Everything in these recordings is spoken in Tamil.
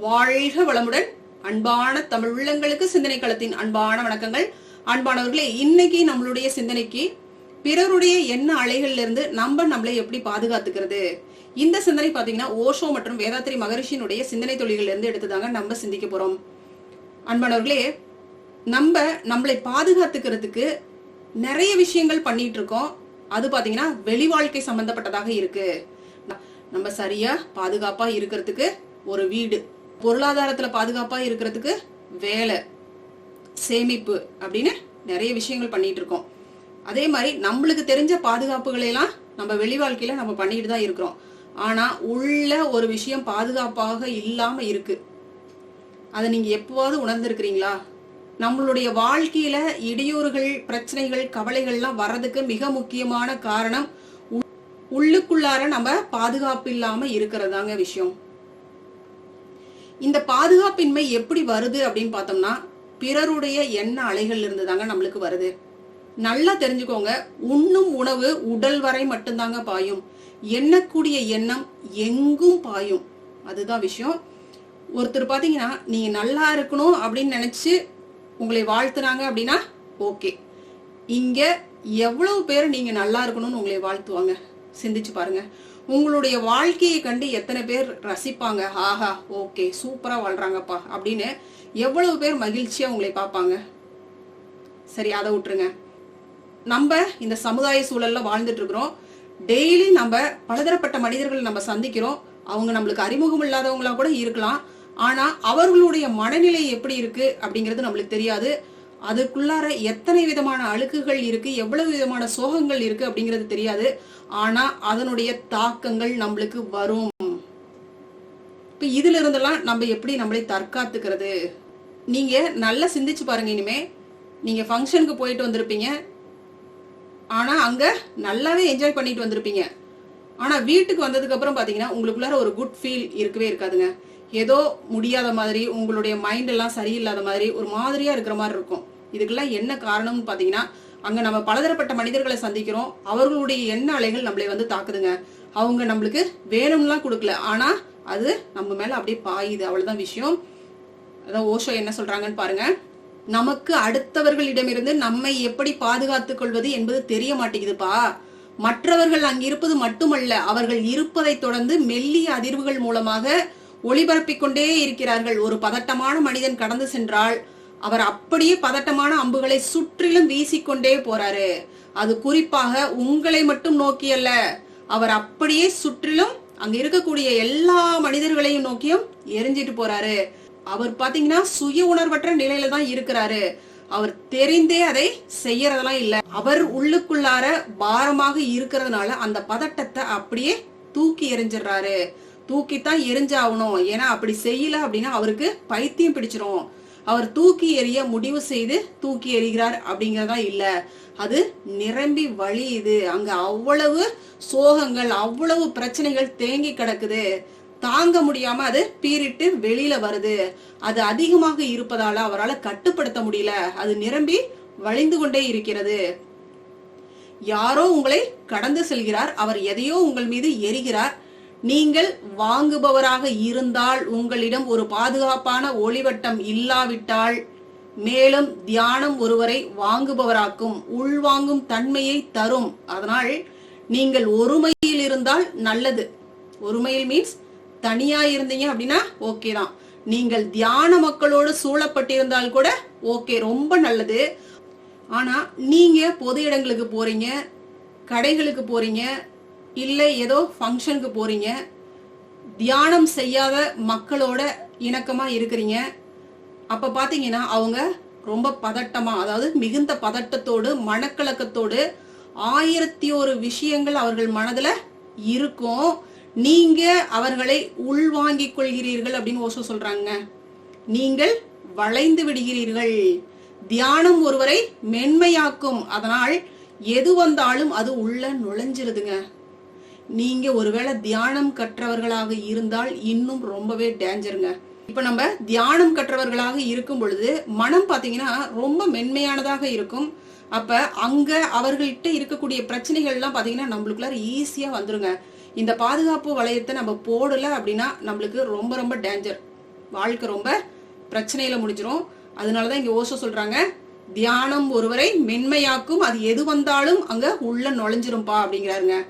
வாழ்க வளமுடன் அன்பான தமிழ் உள்ளங்களுக்கு சிந்தனை களத்தின் அன்பான வணக்கங்கள். அன்பானவர்களே இன்னைக்கு நம்மளுடைய சிந்தனைக்கு பிறருடைய எண்ண அலைகள்ல இருந்து நம்ம நம்மளை எப்படி பாதுகாத்துக்கிறது? இந்த சிந்தனை பாத்தீங்கன்னா ஓஷோ மற்றும் வேதாத்திரி மகரிஷியினுடைய சிந்தனை தொழில்கள் இருந்து எடுத்துதாங்க நம்ம சிந்திக்க போறோம். அன்பானவர்களே நம்ம நம்மளை பாதுகாத்துக்கிறதுக்கு நிறைய விஷயங்கள் பண்ணிட்டு இருக்கோம். அது பாத்தீங்கன்னா வெளி வாழ்க்கை சம்பந்தப்பட்டதாக இருக்கு. நம்ம சரியா பாதுகாப்பா இருக்கிறதுக்கு ஒரு வீடு பொருளாதாரத்துல பாதுகாப்பா இருக்கிறதுக்கு வேலை சேமிப்பு அப்படின்னு நிறைய விஷயங்கள் பண்ணிட்டு இருக்கோம். அதே மாதிரி நம்மளுக்கு தெரிஞ்ச பாதுகாப்புகளையெல்லாம் நம்ம வெளி வாழ்க்கையில நம்ம பண்ணிட்டு தான் இருக்கிறோம். ஆனா உள்ள ஒரு விஷயம் பாதுகாப்பாக இல்லாம இருக்கு. அதை நீங்க எப்பவாவது உணர்ந்திருக்கிறீங்களா? நம்மளுடைய வாழ்க்கையில இடையூறுகள் பிரச்சனைகள் கவலைகள்லாம் வர்றதுக்கு மிக முக்கியமான காரணம் உள்ளுக்குள்ளார நம்ம பாதுகாப்பு இல்லாம இருக்கிறதாங்க விஷயம். இந்த பாதுகாப்பின்மை எப்படி வருது அப்படின்னு பார்த்தோம்னா பிறருடைய எண்ண அலைகள் இருந்து தாங்க நம்மளுக்கு வருது. நல்லா தெரிஞ்சுக்கோங்க உண்ணும் உணவு உடல் வரை மட்டும்தாங்க பாயும். எண்ணக்கூடிய எண்ணம் எங்கும் பாயும். அதுதான் விஷயம். ஒருத்தர் பார்த்தீங்கன்னா நீங்க நல்லா இருக்கணும் அப்படின்னு நினைச்சு உங்களை வாழ்த்துனாங்க அப்படின்னா ஓகே. இங்க எவ்வளவு பேர் நீங்க நல்லா இருக்கணும்னு உங்களை வாழ்த்துவாங்க. சிந்திச்சு பாருங்க. உங்களுடைய வாழ்க்கையை கண்டு எத்தனை பேர் ரசிப்பாங்க? ஆஹா ஓகே சூப்பரா வாழ்றாங்கப்பா அப்படின்னு எவ்வளவு பேர் மகிழ்ச்சியா உங்களை பார்ப்பாங்க? சரி அதை விட்டுருங்க. நம்ம இந்த சமுதாய சூழல்ல வாழ்ந்துட்டு இருக்கிறோம். டெய்லி நம்ம பலதரப்பட்ட மனிதர்கள் நம்ம சந்திக்கிறோம். அவங்க நம்மளுக்கு அறிமுகம் இல்லாதவங்களா கூட இருக்கலாம். ஆனா அவர்களுடைய மனநிலை எப்படி இருக்கு அப்படிங்கிறது நம்மளுக்கு தெரியாது. அதுக்குள்ளார எத்தனை விதமான அழுக்குகள் இருக்கு எவ்வளவு விதமான சோகங்கள் இருக்கு அப்படிங்கிறது தெரியாது. ஆனா அதனுடைய தாக்கங்கள் நம்மளுக்கு வரும். இப்ப இதுல இருந்தெல்லாம் நம்ம எப்படி நம்மளை தற்காத்துக்கிறது? நீங்க நல்லா சிந்திச்சு பாருங்க இனிமே. நீங்க ஃபங்க்ஷனுக்கு போயிட்டு வந்திருப்பீங்க. ஆனா அங்க நல்லாவே என்ஜாய் பண்ணிட்டு வந்திருப்பீங்க. ஆனா வீட்டுக்கு வந்ததுக்கு அப்புறம் பாத்தீங்கன்னா உங்களுக்குள்ளார ஒரு குட் ஃபீல் இருக்கவே இருக்காதுங்க. ஏதோ முடியாத மாதிரி உங்களுடைய மைண்ட் எல்லாம் சரியில்லாத மாதிரி ஒரு மாதிரியா இருக்கிற மாதிரி இருக்கும். இதுக்கெல்லாம் என்ன காரணம்னு பார்த்தீங்கன்னா அங்கே நம்ம பலதரப்பட்ட மனிதர்களை சந்திக்கிறோம். அவர்களுடைய எண்ண அலைகள் நம்மளை வந்து தாக்குதுங்க. அவங்க நம்மளுக்கு வேணும்லாம் கொடுக்கல. ஆனால் அது நம்ம மேலே அப்படியே பாயுது. அவ்வளோதான் விஷயம். அதான் ஓஷோ என்ன சொல்கிறாங்கன்னு பாருங்க. நமக்கு அடுத்தவர்களிடமிருந்து நம்மை எப்படி பாதுகாத்துக் கொள்வது என்பது தெரிய மாட்டேங்குதுப்பா. மற்றவர்கள் அங்கிருப்பது மட்டுமல்ல அவர்கள் இருப்பதை தொடர்ந்து மெல்லிய அதிர்வுகள் மூலமாக ஒளிபரப்பிக் கொண்டே இருக்கிறார்கள். ஒரு பதட்டமான மனிதன் கடந்து சென்றால் அவர் அப்படியே பதட்டமான அம்புகளை சுற்றிலும் வீசிக்கொண்டே போறாரு. அது குறிப்பாக உங்களை மட்டும் நோக்கியல்ல. அவர் அப்படியே சுற்றிலும் அங்க இருக்கக்கூடிய எல்லா மனிதர்களையும் நோக்கியும் எரிஞ்சிட்டு போறாரு. அவர் பாத்தீங்கன்னா சுய உணர்வற்ற நிலையில தான் இருக்கிறாரு. அவர் தெரிந்தே அதை செய்யறதெல்லாம் இல்ல. அவர் உள்ளுக்குள்ளார பாரமாக இருக்கிறதுனால அந்த பதட்டத்தை அப்படியே தூக்கி எரிஞ்சிடுறாரு. தூக்கித்தான் எரிஞ்சாகணும். ஏன்னா அப்படி செய்யல அப்படின்னா அவருக்கு பைத்தியம் பிடிச்சிரும். அவர் தூக்கி எறிய முடிவு செய்து தூக்கி எறிகிறார் அப்படிங்கிறதா இல்ல. அது நிரம்பி வழியுது. அங்க அவ்வளவு சோகங்கள் அவ்வளவு பிரச்சனைகள் தேங்கி கிடக்குது. தாங்க முடியாம அது பீறிட்டு வெளியில வருது. அது அதிகமாக இருப்பதால அவரால் கட்டுப்படுத்த முடியல. அது நிரம்பி வழிந்து கொண்டே இருக்கிறது. யாரோ உங்களை கடந்து செல்கிறார். அவர் எதையோ உங்கள் மீது எரிகிறார். நீங்கள் வாங்குபவராக இருந்தால் உங்களிடம் ஒரு பாதுகாப்பான ஒளிவட்டம் இல்லாவிட்டால் மேலும் தியானம் ஒருவரை வாங்குபவராக்கும் உள்வாங்கும் தன்மையை தரும். அதனால் நீங்கள் ஒருமையில் இருந்தால் நல்லது. ஒருமையில் மீன்ஸ் தனியா இருந்தீங்க அப்படின்னா ஓகே தான். நீங்கள் தியான மக்களோடு சூழப்பட்டிருந்தால் கூட ஓகே ரொம்ப நல்லது. ஆனா நீங்க பொது இடங்களுக்கு போறீங்க கடைகளுக்கு போறீங்க இல்லை ஏதோ ஃபங்க்ஷனுக்கு போறீங்க. தியானம் செய்யாத மக்களோட இணக்கமா இருக்கிறீங்க. அப்ப பாத்தீங்கன்னா அவங்க ரொம்ப பதட்டமா அதாவது மிகுந்த பதட்டத்தோடு மனக்கலக்கத்தோடு ஆயிரத்தி ஒரு விஷயங்கள் அவர்கள் மனதுல இருக்கும். நீங்க அவர்களை உள்வாங்கிக் கொள்கிறீர்கள் அப்படின்னு ஓசோ சொல்றாங்க. நீங்கள் வளைந்து விடுகிறீர்கள். தியானம் ஒருவரை மென்மையாக்கும். அதனால் எது வந்தாலும் அது உள்ள நுழைஞ்சிருதுங்க. நீங்க ஒருவேளை தியானம் கற்றவர்களாக இருந்தால் இன்னும் ரொம்பவே டேஞ்சருங்க இப்ப நம்ம தியானம் கற்றவர்களாக இருக்கும் பொழுது மனம் பாத்தீங்கன்னா ரொம்ப மென்மையானதாக இருக்கும். அப்ப அங்க அவர்கள்ட்ட இருக்கக்கூடிய பிரச்சனைகள் எல்லாம் பாத்தீங்கன்னா நம்மளுக்குள்ளார ஈஸியா வந்துருங்க. இந்த பாதுகாப்பு வளையத்தை நம்ம போடல அப்படின்னா நம்மளுக்கு ரொம்ப ரொம்ப டேஞ்சர் வாழ்க்கை ரொம்ப பிரச்சனையில முடிஞ்சிரும். அதனாலதான் இங்க ஓசோ சொல்றாங்க. தியானம் ஒருவரை மென்மையாக்கும். அது எது வந்தாலும் அங்க உள்ள நுழைஞ்சிரும்பா அப்படிங்கிறாருங்க.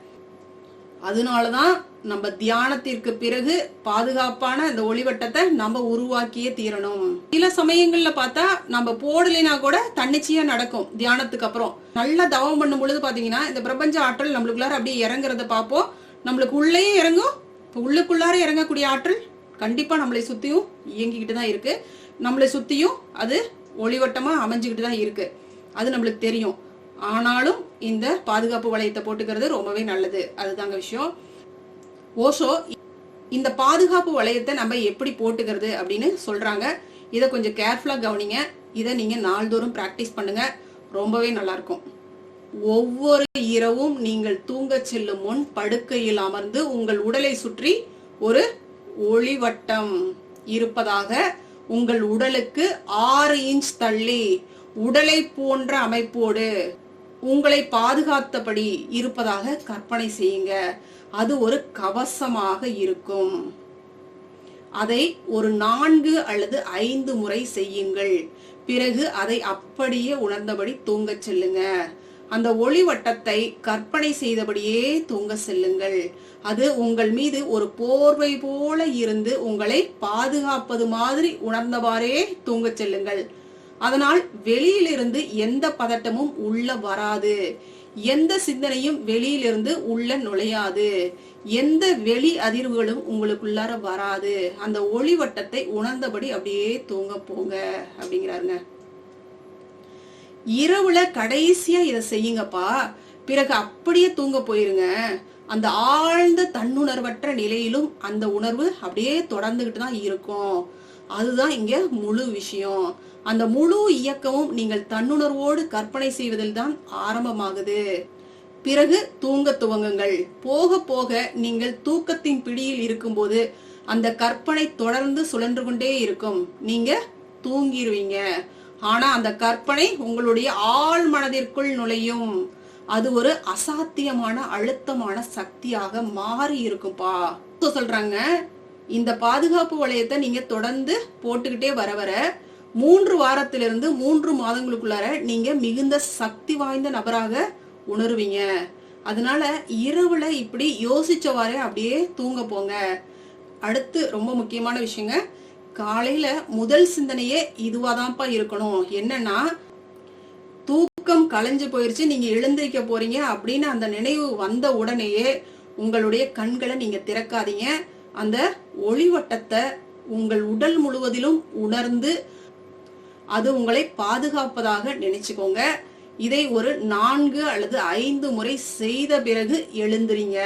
அதனால தான் நம்ம தியானத்திற்கு பிறகு பாதுகாப்பான அந்த ஒளிவட்டத்தை நம்ம உருவாக்கியே தீரணும். சில சமயங்கள்ல பார்த்தா நம்ம போடலைனா கூட தன்னிச்சையா நடக்கும் தியானத்துக்கு அப்புறம். நல்லா தவம் பண்ணும் பொழுது பாத்தீங்கன்னா இந்த பிரபஞ்ச ஆற்றல் நம்மளுக்குள்ளார அப்படியே இறங்குறத பார்ப்போம். நம்மளுக்கு உள்ளேயே இறங்கும். இப்போ உள்ளுக்குள்ளார இறங்கக்கூடிய ஆற்றல் கண்டிப்பா நம்மளை சுத்தியும் இயங்கிக்கிட்டு தான் இருக்கு. நம்மளை சுத்தியும் அது ஒளிவட்டமா அமைஞ்சுக்கிட்டு தான் இருக்கு. அது நம்மளுக்கு தெரியும். ஆனாலும் இந்த பாதுகாப்பு வளையத்தை போட்டுக்கிறது ரொம்பவே நல்லது. அதுதாங்க விஷயம். ஓஷோ இந்த பாதுகாப்பு வளையத்தை நம்ம எப்படி போட்டுக்கிறது அப்படின்னு சொல்றாங்க. இதை கொஞ்சம் கேர்ஃபுல்லாக கவனிங்க. இதை நீங்க நாள்தோறும் பிராக்டிஸ் பண்ணுங்க. ரொம்பவே நல்லா இருக்கும் ஒவ்வொரு இரவும் நீங்கள் தூங்க செல்லும் முன் படுக்கையில் அமர்ந்து உங்கள் உடலை சுற்றி ஒரு ஒளிவட்டம் இருப்பதாக உங்கள் உடலுக்கு ஆறு இன்ச் தள்ளி உடலை போன்ற அமைப்போடு உங்களை பாதுகாத்தபடி இருப்பதாக கற்பனை செய்யுங்க. அது ஒரு கவசமாக இருக்கும். அதை ஒரு நான்கு அல்லது ஐந்து முறை செய்யுங்கள். பிறகு அதை அப்படியே உணர்ந்தபடி தூங்கச் செல்லுங்க. அந்த ஒளி வட்டத்தை கற்பனை செய்தபடியே தூங்க செல்லுங்கள். அது உங்கள் மீது ஒரு போர்வை போல இருந்து உங்களை பாதுகாப்பது மாதிரி உணர்ந்தவாறே தூங்கச் செல்லுங்கள். அதனால் வெளியிலிருந்து எந்த பதட்டமும் உள்ள வராது. எந்த சிந்தனையும் வெளியிலிருந்து உள்ள நுழையாது. எந்த வெளி அதிர்வுகளும் உங்களுக்குள்ளார வராது. அந்த ஒளிவட்டத்தை உணர்ந்தபடி அப்படியே தூங்க போங்க அப்படிங்கிறாருங்க. இரவுல கடைசியா இதை செய்யுங்கப்பா. பிறகு அப்படியே தூங்க போயிருங்க. அந்த ஆழ்ந்த தன்னுணர்வற்ற நிலையிலும் அந்த உணர்வு அப்படியே தொடர்ந்துகிட்டு தான் இருக்கும். அதுதான் இங்க முழு விஷயம். அந்த முழு இயக்கமும் நீங்கள் தன்னுணர்வோடு கற்பனை செய்வதில் தான் ஆரம்பமாகுது. பிறகு தூங்க துவங்குங்கள். போக போக நீங்கள் தூக்கத்தின் பிடியில் இருக்கும்போது அந்த கற்பனை தொடர்ந்து சுழன்று கொண்டே இருக்கும். நீங்க தூங்கிடுவீங்க ஆனா அந்த கற்பனை உங்களுடைய ஆழ் மனதிற்குள் நுழையும். அது ஒரு அசாத்தியமான அழுத்தமான சக்தியாக மாறி இருக்கும்பா. சொல்றாங்க இந்த பாதுகாப்பு வளையத்தை நீங்க தொடர்ந்து போட்டுக்கிட்டே வர வர மூன்று வாரத்திலிருந்து மூன்று மாதங்களுக்குள்ளார நீங்க மிகுந்த சக்தி வாய்ந்த நபராக உணருவீங்க. அதனால இரவுல இப்படி யோசிச்சவாறே அப்படியே தூங்க போங்க. அடுத்து ரொம்ப முக்கியமான விஷயங்க காலையில முதல் சிந்தனையே இதுவாதான்ப்பா இருக்கணும். என்னன்னா தூக்கம் களைஞ்சு போயிருச்சு நீங்க எழுந்திருக்க போறீங்க அப்படின்னு அந்த நினைவு வந்த உடனேயே உங்களுடைய கண்களை நீங்க திறக்காதீங்க. அந்த ஒளிவட்டத்தை உங்கள் உடல் முழுவதிலும் உணர்ந்து அது உங்களை பாதுகாப்பதாக நினைச்சுக்கோங்க. இதை ஒரு நான்கு அல்லது ஐந்து முறை செய்த பிறகு எழுந்துறீங்க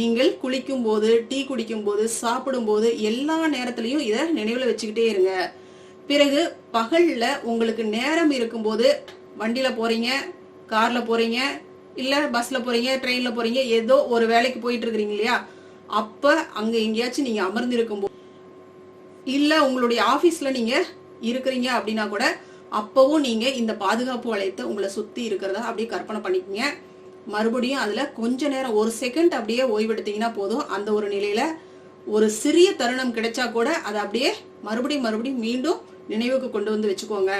நீங்கள் குளிக்கும் போது டீ குடிக்கும் போது சாப்பிடும் போது எல்லா நேரத்திலையும் இதை நினைவில் வச்சுக்கிட்டே இருங்க. பிறகு பகல்ல உங்களுக்கு நேரம் இருக்கும்போது வண்டியில் போகிறீங்க காரில் போகிறீங்க இல்லை பஸ்ஸில் போகிறீங்க ட்ரெயினில் போகிறீங்க ஏதோ ஒரு வேலைக்கு போயிட்டு இருக்கிறீங்க இல்லையா? அப்போ அங்கே எங்கேயாச்சும் நீங்கள் அமர்ந்திருக்கும் இருக்கும்போது இல்லை உங்களுடைய ஆஃபீஸில் நீங்கள் இருக்கிறீங்க அப்படின்னா கூட அப்போவும் நீங்கள் இந்த பாதுகாப்பு வளையத்தை உங்களை சுற்றி இருக்கிறதா அப்படியே கற்பனை பண்ணிக்கோங்க. மறுபடியும் அதில் கொஞ்ச நேரம் ஒரு செகண்ட் அப்படியே ஓய்வெடுத்தீங்கன்னா போதும். அந்த ஒரு நிலையில் ஒரு சிறிய தருணம் கிடைச்சா கூட அதை அப்படியே மறுபடியும் மறுபடியும் மீண்டும் நினைவுக்கு கொண்டு வந்து வச்சுக்கோங்க.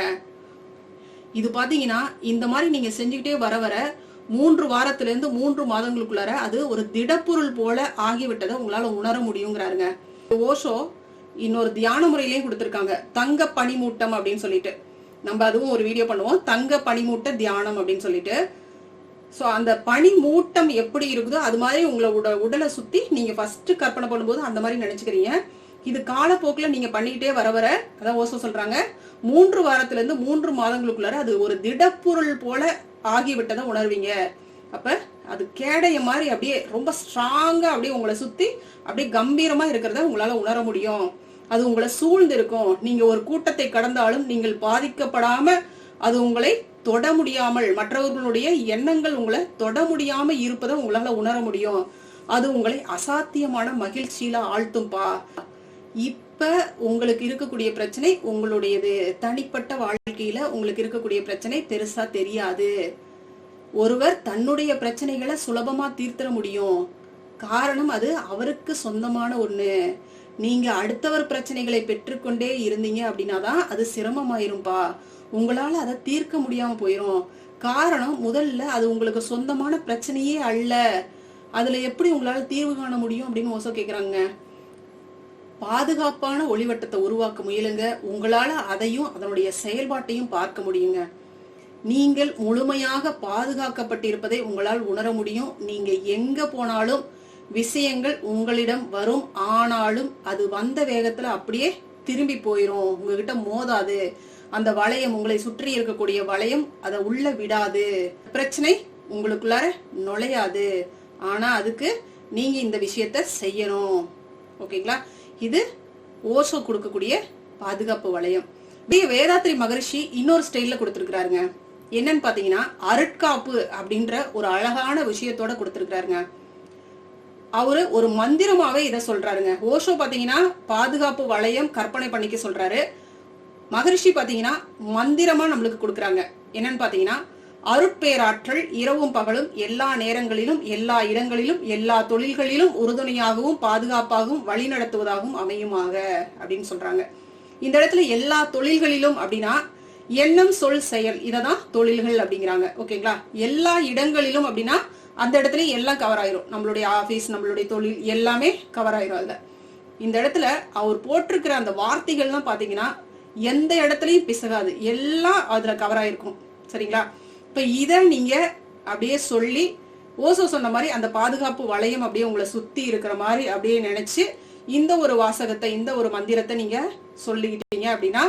இது பார்த்தீங்கன்னா இந்த மாதிரி நீங்கள் செஞ்சுக்கிட்டே வர வர மூன்று வாரத்திலேருந்து மூன்று மாதங்களுக்குள்ளார அது ஒரு திடப்பொருள் போல ஆகிவிட்டதை உங்களால் உணர முடியுங்கிறாருங்க. ஓஷோ இன்னொரு தியான முறையிலையும் கொடுத்துருக்காங்க. தங்க பனிமூட்டம் அப்படின்னு சொல்லிட்டு. நம்ம அதுவும் ஒரு வீடியோ பண்ணுவோம். தங்க பனிமூட்ட தியானம் அப்படின்னு சொல்லிட்டு. ஸோ அந்த பனி மூட்டம் எப்படி இருக்குதோ அது மாதிரி உங்களை உட உடலை சுற்றி நீங்கள் ஃபஸ்ட்டு கற்பனை பண்ணும்போது அந்த மாதிரி நினச்சிக்கிறீங்க. இது காலப்போக்கில் நீங்க பண்ணிக்கிட்டே வர வர அதான் ஓசோ சொல்றாங்க மூன்று வாரத்துல இருந்து மூன்று மாதங்களுக்குள்ளார அது ஒரு திடப்பொருள் போல ஆகிவிட்டதை உணர்வீங்க. அப்ப அது கேடைய மாதிரி அப்படியே ரொம்ப ஸ்ட்ராங்கா அப்படியே உங்களை சுத்தி அப்படியே கம்பீரமா இருக்கிறத உங்களால உணர முடியும். அது உங்களை சூழ்ந்து இருக்கும் நீங்க ஒரு கூட்டத்தை கடந்தாலும் நீங்கள் பாதிக்கப்படாம அது உங்களை தொட முடியாமல் மற்றவர்களுடைய எண்ணங்கள் உங்களை தொட முடியாம இருப்பதை உங்களால உணர முடியும். அது உங்களை அசாத்தியமான மகிழ்ச்சியில ஆழ்த்தும்பா. இப்போ உங்களுக்கு இருக்கக்கூடிய பிரச்சனை உங்களுடையது. தனிப்பட்ட வாழ்க்கையில் உங்களுக்கு இருக்கக்கூடிய பிரச்சனை பெருசாக தெரியாது. ஒருவர் தன்னுடைய பிரச்சனைகளை சுலபமாக தீர்த்திட முடியும். காரணம் அது அவருக்கு சொந்தமான ஒன்று நீங்கள் அடுத்தவர் பிரச்சனைகளை பெற்றுக்கொண்டே இருந்தீங்க அப்படின்னா தான் அது சிரமமாயிரும்பா. உங்களால் அதை தீர்க்க முடியாமல் போயிடும் காரணம் முதல்ல அது உங்களுக்கு சொந்தமான பிரச்சனையே அல்ல. அதில் எப்படி உங்களால் தீர்வு காண முடியும் அப்படின்னு ஓசோ கேட்குறாங்க பாதுகாப்பான ஒளிவட்டத்தை உருவாக்க முயலுங்க. உங்களால அதையும் அதனுடைய செயல்பாட்டையும் பார்க்க முடியுங்க. நீங்கள் முழுமையாக பாதுகாக்கப்பட்டிருப்பதை உங்களால் உணர முடியும். நீங்க எங்க போனாலும் விஷயங்கள் உங்களிடம் வரும். ஆனாலும் அது வந்த வேகத்துல அப்படியே திரும்பி போயிரும். உங்ககிட்ட மோதாது. அந்த வளையம் உங்களை சுற்றி இருக்கக்கூடிய வளையம் அதை உள்ள விடாது. பிரச்சனை உங்களுக்குள்ளார நுழையாது. ஆனா அதுக்கு நீங்க இந்த விஷயத்த செய்யணும். ஓகேங்களா? இது ஓசோ கொடுக்கக்கூடிய பாதுகாப்பு வளையம். இப்படியே வேதாத்ரி மகரிஷி இன்னொரு ஸ்டைல்ல கொடுத்துருக்காருங்க என்னன்னு பாத்தீங்கன்னா அருட்காப்பு அப்படின்ற ஒரு அழகான விஷயத்தோட கொடுத்துருக்காருங்க அவரு ஒரு மந்திரமாவே இதை சொல்றாருங்க. ஓஷோ பாத்தீங்கன்னா பாதுகாப்பு வளையம் கற்பனை பண்ணிக்க சொல்றாரு. மகரிஷி பாத்தீங்கன்னா மந்திரமா நம்மளுக்கு கொடுக்குறாங்க. என்னன்னு பாத்தீங்கன்னா அருட்பேராற்றல் இரவும் பகலும் எல்லா நேரங்களிலும் எல்லா இடங்களிலும் எல்லா தொழில்களிலும் உறுதுணையாகவும் பாதுகாப்பாகவும் வழிநடத்துவதாகவும் அமையுமாக அப்படின்னு சொல்றாங்க. இந்த இடத்துல எல்லா தொழில்களிலும் அப்படின்னா எண்ணம் சொல் செயல் இததான் தொழில்கள் அப்படிங்கிறாங்க. ஓகேங்களா? எல்லா இடங்களிலும் அப்படின்னா அந்த இடத்துல எல்லாம் கவர் ஆயிரும். நம்மளுடைய ஆபீஸ் நம்மளுடைய தொழில் எல்லாமே கவர் ஆயிரும் அதுல. இந்த இடத்துல அவர் போட்டிருக்கிற அந்த வார்த்தைகள்லாம் பாத்தீங்கன்னா எந்த இடத்துலயும் பிசகாது. எல்லாம் அதுல கவர் ஆயிருக்கும். சரிங்களா? இப்போ இதை நீங்கள் அப்படியே சொல்லி ஓசோ சொன்ன மாதிரி அந்த பாதுகாப்பு வளையம் அப்படியே உங்களை சுற்றி இருக்கிற மாதிரி அப்படியே நினச்சி இந்த ஒரு வாசகத்தை இந்த ஒரு மந்திரத்தை நீங்கள் சொல்லிக்கிட்டீங்க அப்படின்னா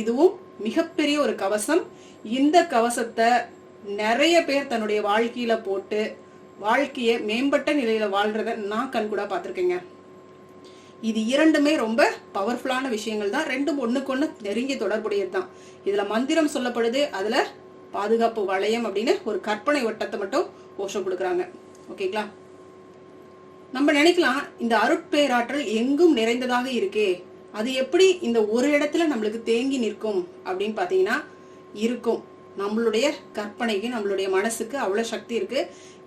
இதுவும் மிகப்பெரிய ஒரு கவசம். இந்த கவசத்தை நிறைய பேர் தன்னுடைய வாழ்க்கையில போட்டு வாழ்க்கையை மேம்பட்ட நிலையில வாழ்றத நான் கண் கூட இது இரண்டுமே ரொம்ப பவர்ஃபுல்லான விஷயங்கள் தான். ரெண்டும் ஒன்றுக்கு ஒன்று நெருங்கி தொடர்புடையது தான். இதில் மந்திரம் சொல்லப்படுது அதில் பாதுகாப்பு வளையம் அப்படின்னு ஒரு கற்பனை வட்டத்தை மட்டும் ஓஷம் கொடுக்குறாங்க. ஓகேங்களா? நம்ம நினைக்கலாம் இந்த அருட்பேராற்றல் எங்கும் நிறைந்ததாக இருக்கே. அது எப்படி இந்த ஒரு இடத்துல நம்மளுக்கு தேங்கி நிற்கும் அப்படின்னு பார்த்தீங்கன்னா இருக்கும். நம்மளுடைய கற்பனைக்கு நம்மளுடைய மனசுக்கு அவ்வளோ சக்தி இருக்கு.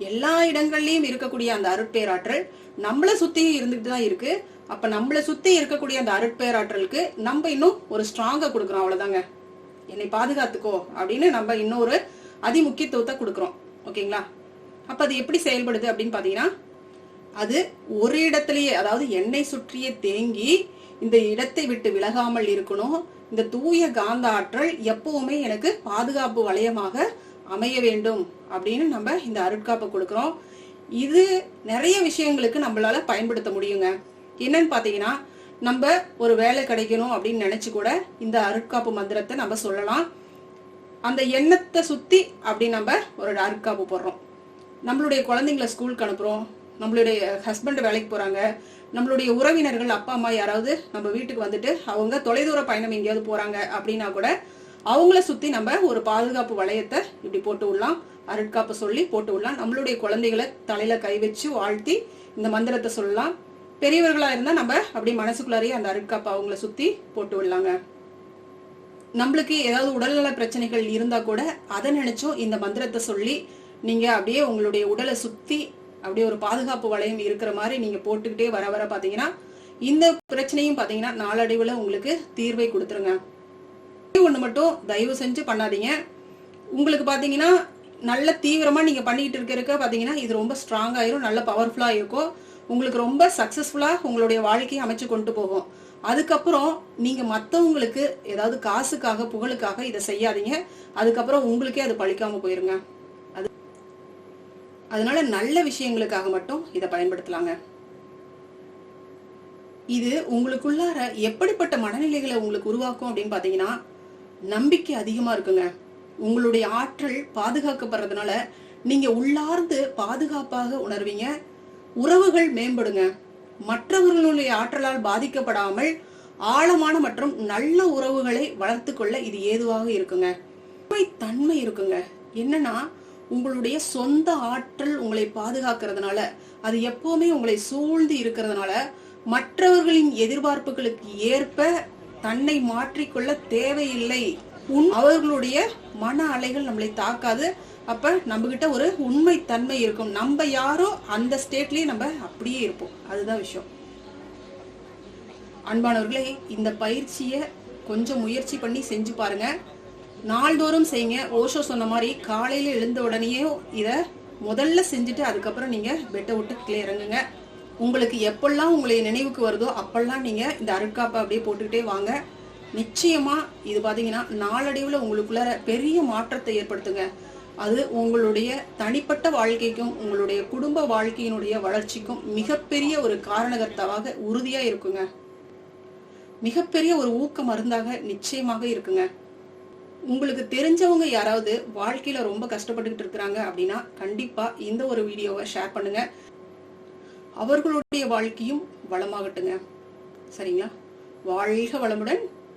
எல்லா இடங்கள்லையும் இருக்கக்கூடிய அந்த அருட்பேராற்றல் நம்மளை சுத்தியும் இருந்துகிட்டு தான் இருக்கு. அப்ப நம்மளை சுத்தி இருக்கக்கூடிய அந்த அருட்பேராற்றலுக்கு நம்ம இன்னும் ஒரு ஸ்ட்ராங்கை கொடுக்குறோம் அவ்வளவுதாங்க. என்னை பாதுகாத்துக்கோ அப்படின்னு நம்ம இன்னொரு அதிமுக்கியத்துவத்தை கொடுக்குறோம். ஓகேங்களா? அப்போ அது எப்படி செயல்படுது அப்படின்னு பார்த்தீங்கன்னா அது ஒரு இடத்துலயே அதாவது எண்ணெய் சுற்றியே தேங்கி இந்த இடத்தை விட்டு விலகாமல் இருக்கணும். இந்த தூய காந்த ஆற்றல் எப்பவுமே எனக்கு பாதுகாப்பு வளையமாக அமைய வேண்டும் அப்படின்னு நம்ம இந்த அருட்காப்பை கொடுக்குறோம். இது நிறைய விஷயங்களுக்கு நம்மளால பயன்படுத்த முடியுங்க. என்னன்னு பார்த்தீங்கன்னா நம்ம ஒரு வேலை கிடைக்கணும் அப்படின்னு நினைச்சு கூட இந்த அருட்காப்பு மந்திரத்தை நம்ம சொல்லலாம். அந்த எண்ணத்தை சுத்தி அப்படி நம்ம ஒரு அருட்காப்பு போடுறோம். நம்மளுடைய குழந்தைங்கள ஸ்கூலுக்கு அனுப்புறோம். நம்மளுடைய ஹஸ்பண்ட் வேலைக்கு போறாங்க. நம்மளுடைய உறவினர்கள் அப்பா அம்மா யாராவது நம்ம வீட்டுக்கு வந்துட்டு அவங்க தொலைதூர பயணம் எங்கேயாவது போறாங்க அப்படின்னா கூட அவங்கள சுத்தி நம்ம ஒரு பாதுகாப்பு வளையத்தை இப்படி போட்டு விடலாம். அருட்காப்பு சொல்லி போட்டு விடலாம். நம்மளுடைய குழந்தைகளை தலையில கை வச்சு வாழ்த்தி இந்த மந்திரத்தை சொல்லலாம். பெரியவர்களாக இருந்தால் நம்ம அப்படி மனசுக்குள்ளாரையே அந்த அருட்காப்பை அவங்கள சுற்றி போட்டு விடலாங்க. நம்மளுக்கு ஏதாவது உடல்நல பிரச்சனைகள் இருந்தால் கூட அதை நினைச்சும் இந்த மந்திரத்தை சொல்லி நீங்கள் அப்படியே உங்களுடைய உடலை சுற்றி அப்படியே ஒரு பாதுகாப்பு வளையம் இருக்கிற மாதிரி நீங்கள் போட்டுக்கிட்டே வர வர பார்த்தீங்கன்னா இந்த பிரச்சனையும் பார்த்தீங்கன்னா நாளடைவில் உங்களுக்கு தீர்வை கொடுத்துருங்க. ஒன்று மட்டும் தயவு செஞ்சு பண்ணாதீங்க. உங்களுக்கு பார்த்தீங்கன்னா நல்ல தீவிரமாக நீங்கள் பண்ணிக்கிட்டு இருக்கிறக்க பார்த்தீங்கன்னா இது ரொம்ப ஸ்ட்ராங் ஆயிரும் நல்ல பவர்ஃபுல்லாக இருக்கும். உங்களுக்கு ரொம்ப சக்ஸஸ்ஃபுல்லாக உங்களுடைய வாழ்க்கையை அமைச்சு கொண்டு போகும். அதுக்கப்புறம் நீங்கள் மற்றவங்களுக்கு ஏதாவது காசுக்காக புகழுக்காக இதை செய்யாதீங்க. அதுக்கப்புறம் உங்களுக்கே அது பழிக்காமல் போயிருங்க. அது அதனால நல்ல விஷயங்களுக்காக மட்டும் இதை பயன்படுத்தலாங்க. இது உங்களுக்குள்ளார எப்படிப்பட்ட மனநிலைகளை உங்களுக்கு உருவாக்கும் அப்படின்னு பார்த்தீங்கன்னா நம்பிக்கை அதிகமாக இருக்குங்க. உங்களுடைய ஆற்றல் பாதுகாக்கப்படுறதுனால நீங்கள் உள்ளார்ந்து பாதுகாப்பாக உணர்வீங்க. உறவுகள் மேம்படுங்க. மற்றவர்களுடைய ஆற்றலால் பாதிக்கப்படாமல் ஆழமான மற்றும் நல்ல உறவுகளை வளர்த்து கொள்ள இது ஏதுவாக இருக்குங்க. தன்மை இருக்குங்க. என்னன்னா உங்களுடைய சொந்த ஆற்றல் உங்களை பாதுகாக்கிறதுனால அது எப்பவுமே உங்களை சூழ்ந்து இருக்கிறதுனால மற்றவர்களின் எதிர்பார்ப்புகளுக்கு ஏற்ப தன்னை மாற்றிக்கொள்ள தேவையில்லை. உன் அவர்களுடைய மன அலைகள் நம்மளை தாக்காது. அப்ப நம்ம கிட்ட ஒரு உண்மை தன்மை இருக்கும். நம்ம யாரோ அந்த ஸ்டேட்லயே நம்ம அப்படியே இருப்போம். அதுதான் விஷயம். அன்பானவர்களே இந்த பயிற்சியை கொஞ்சம் முயற்சி பண்ணி செஞ்சு பாருங்க. நாள்தோறும் செய்யுங்க. ஓஷோ சொன்ன மாதிரி காலையில எழுந்த உடனேயே இதை முதல்ல செஞ்சுட்டு அதுக்கப்புறம் நீங்க பெட்டை விட்டு கீழே இறங்குங்க. உங்களுக்கு எப்பெல்லாம் உங்களை நினைவுக்கு வருதோ அப்பெல்லாம் நீங்க இந்த அருட்காப்பை அப்படியே போட்டுக்கிட்டே வாங்க. நிச்சயமா இது பாத்தீங்கன்னா நாளடைவுல உங்களுக்குள்ள பெரிய மாற்றத்தை ஏற்படுத்துங்க. அது உங்களுடைய தனிப்பட்ட வாழ்க்கைக்கும் உங்களுடைய குடும்ப வாழ்க்கையினுடைய வளர்ச்சிக்கும் மிகப்பெரிய ஒரு காரணகர்த்தாவாக உறுதியா இருக்குங்க. மிகப்பெரிய ஒரு ஊக்க மருந்தாக நிச்சயமாக இருக்குங்க. உங்களுக்கு தெரிஞ்சவங்க யாராவது வாழ்க்கையில ரொம்ப கஷ்டப்பட்டுக்கிட்டு இருக்கிறாங்க அப்படின்னா கண்டிப்பா இந்த ஒரு வீடியோவை ஷேர் பண்ணுங்க. அவர்களுடைய வாழ்க்கையும் வளமாகட்டுங்க. சரிங்களா? வாழ்க வளமுடன்.